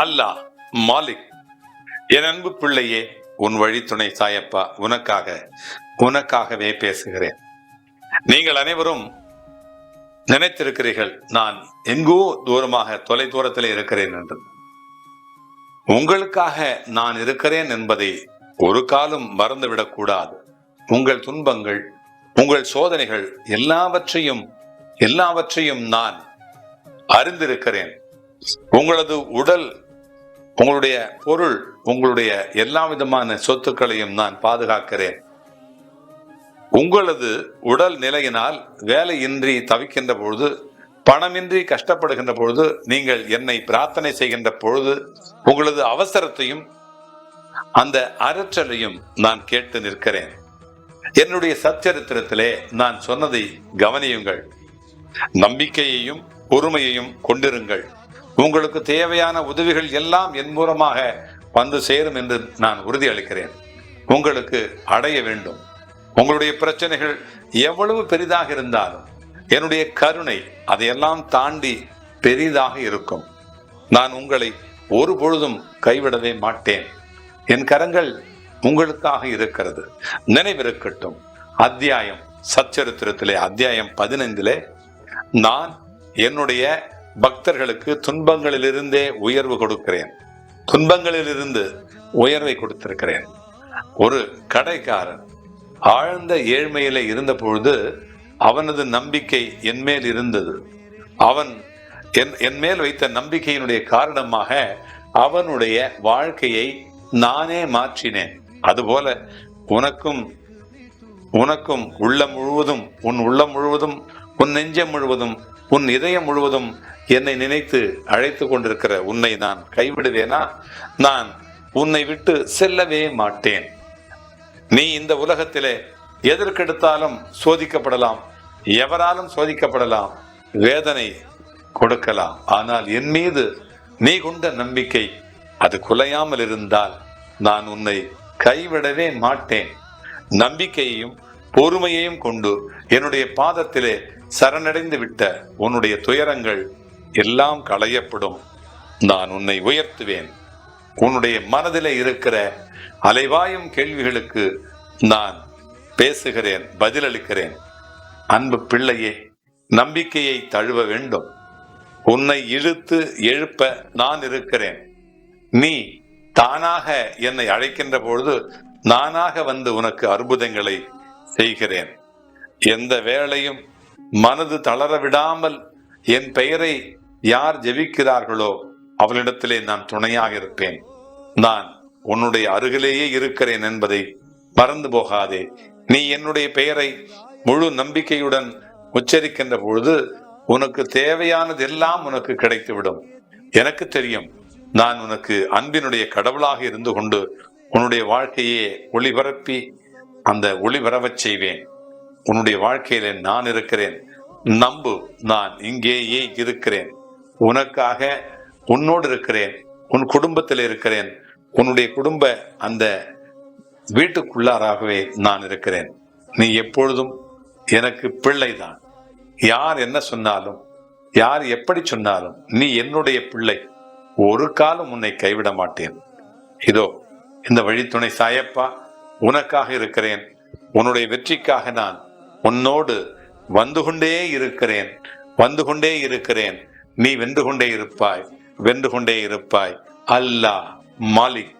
அல்லாஹ் மாலிக். என் அன்பு பிள்ளையே உன் வழித்துணை சாயப்பா உனக்காக உனக்காகவே பேசுகிறேன். நீங்கள் அனைவரும் நினைத்திருக்கிறீர்கள் நான் எங்கோ தூரமாக தொலை தூரத்தில் இருக்கிறேன் என்று. உங்களுக்காக நான் இருக்கிறேன் என்பதை ஒரு காலம் மறந்துவிடக்கூடாது உங்கள் துன்பங்கள் உங்கள் சோதனைகள் எல்லாவற்றையும் எல்லாவற்றையும் நான் அறிந்திருக்கிறேன். உங்களது உடல் உங்களுடைய பொருள் உங்களுடைய எல்லா விதமான சொத்துக்களையும் நான் பாதுகாக்கிறேன். உங்களது உடல் நிலையினால் வேலையின்றி தவிக்கின்ற பொழுது பணமின்றி கஷ்டப்படுகின்ற பொழுது நீங்கள் என்னை பிரார்த்தனை செய்கின்ற பொழுது உங்களது அவசரத்தையும் அந்த அரற்றலையும் நான் கேட்டு நிற்கிறேன். என்னுடைய சச்சரித்திரத்திலே நான் சொன்னதை கவனியுங்கள். நம்பிக்கையையும் பொறுமையையும் கொண்டிருங்கள். உங்களுக்கு தேவையான உதவிகள் எல்லாம் என் மூலமாக வந்து சேரும் என்று நான் உறுதி அளிக்கிறேன். உங்களுக்கு அடைய வேண்டும். உங்களுடைய பிரச்சனைகள் எவ்வளவு பெரிதாக இருந்தாலும் என்னுடைய கருணை அதையெல்லாம் தாண்டி பெரிதாக இருக்கும். நான் உங்களை ஒரு பொழுதும் கைவிடவே மாட்டேன். என் கரங்கள் உங்களுக்காக இருக்கிறது. நினைவிருக்கட்டும். அத்தியாயம் சச்சரித்திரத்திலே அத்தியாயம் பதினைந்திலே நான் என்னுடைய பக்தர்களுக்கு துன்பங்களிலிருந்தே உயர்வு கொடுக்கிறேன். துன்பங்களிலிருந்து உயர்வை கொடுத்திருக்கிறேன். ஒரு கடைக்காரன் ஆழ்ந்த ஏழ்மையில இருந்த பொழுது அவனது நம்பிக்கை என் மேல் இருந்தது. அவன் என் என் மேல் வைத்த நம்பிக்கையினுடைய காரணமாக அவனுடைய வாழ்க்கையை நானே மாற்றினேன். அதுபோல உனக்கும் உனக்கும் உள்ளம் முழுவதும் உன் உள்ளம் முழுவதும் உன் நெஞ்சம் முழுவதும் உன் இதயம் முழுவதும் என்னை நினைத்து அழைத்து கொண்டிருக்கிற உன்னை நான் கைவிடுவேனா? நான் உன்னை விட்டு செல்லவே மாட்டேன். நீ இந்த உலகத்திலே எதற்கெடுத்தாலும் சோதிக்கப்படலாம் எவராலும் சோதிக்கப்படலாம் வேதனை கொடுக்கலாம். ஆனால் என் மீது நீ கொண்ட நம்பிக்கை அது குலையாமல் இருந்தால் நான் உன்னை கைவிடவே மாட்டேன். நம்பிக்கையையும் பொறுமையையும் கொண்டு என்னுடைய பாதத்திலே சரணடைந்து விட்ட உன்னுடைய துயரங்கள் எல்லாம் களையப்படும். நான் உன்னை உயர்த்துவேன். உன்னுடைய மனதிலே இருக்கிற அலைவாயும் கேள்விகளுக்கு நான் பேசுகிறேன் பதிலளிக்கிறேன். அன்பு பிள்ளையே நம்பிக்கையை தழுவ வேண்டும். உன்னை இழுத்து எழுப்ப நான் இருக்கிறேன். நீ தானாக என்னை அழைக்கின்ற பொழுது நானாக வந்து உனக்கு அற்புதங்களை செய்கிறேன். எந்த வேளையும் மனது தளர விடாமல் என் பெயரை யார் ஜெபிக்கிறார்களோ அவளிடத்திலே நான் துணையாக இருப்பேன். நான் உன்னுடைய அருகிலேயே இருக்கிறேன் என்பதை மறந்து போகாதே. நீ என்னுடைய பெயரை முழு நம்பிக்கையுடன் உச்சரிக்கின்ற பொழுது உனக்கு தேவையானது எல்லாம் உனக்கு கிடைத்துவிடும். எனக்கு தெரியும் நான் உனக்கு அன்பினுடைய கடவுளாக இருந்து கொண்டு உன்னுடைய வாழ்க்கையே ஒளிபரப்பி அந்த ஒளி வரவச் செய்வேன். உன்னுடைய வாழ்க்கையில நான் இருக்கிறேன். நம்பு நான் இங்கேயே இருக்கிறேன். உனக்காக உன்னோடு இருக்கிறேன். உன் குடும்பத்தில் இருக்கிறேன். உன்னுடைய குடும்ப அந்த வீட்டுக்குள்ளாராகவே நான் இருக்கிறேன். நீ எப்பொழுதும் எனக்கு பிள்ளைதான். யார் என்ன சொன்னாலும் யார் எப்படி சொன்னாலும் நீ என்னுடைய பிள்ளை. ஒரு காலம் உன்னை கைவிட மாட்டேன். இதோ இந்த வழித்துணை சாயப்பா உனக்காக இருக்கிறேன். உன்னுடைய வெற்றிக்காக நான் உன்னோடு வந்து கொண்டே இருக்கிறேன். வந்து கொண்டே இருக்கிறேன். நீ வென்று கொண்டே இருப்பாய். வென்று கொண்டே இருப்பாய். அல்லாஹ் மாலிக்.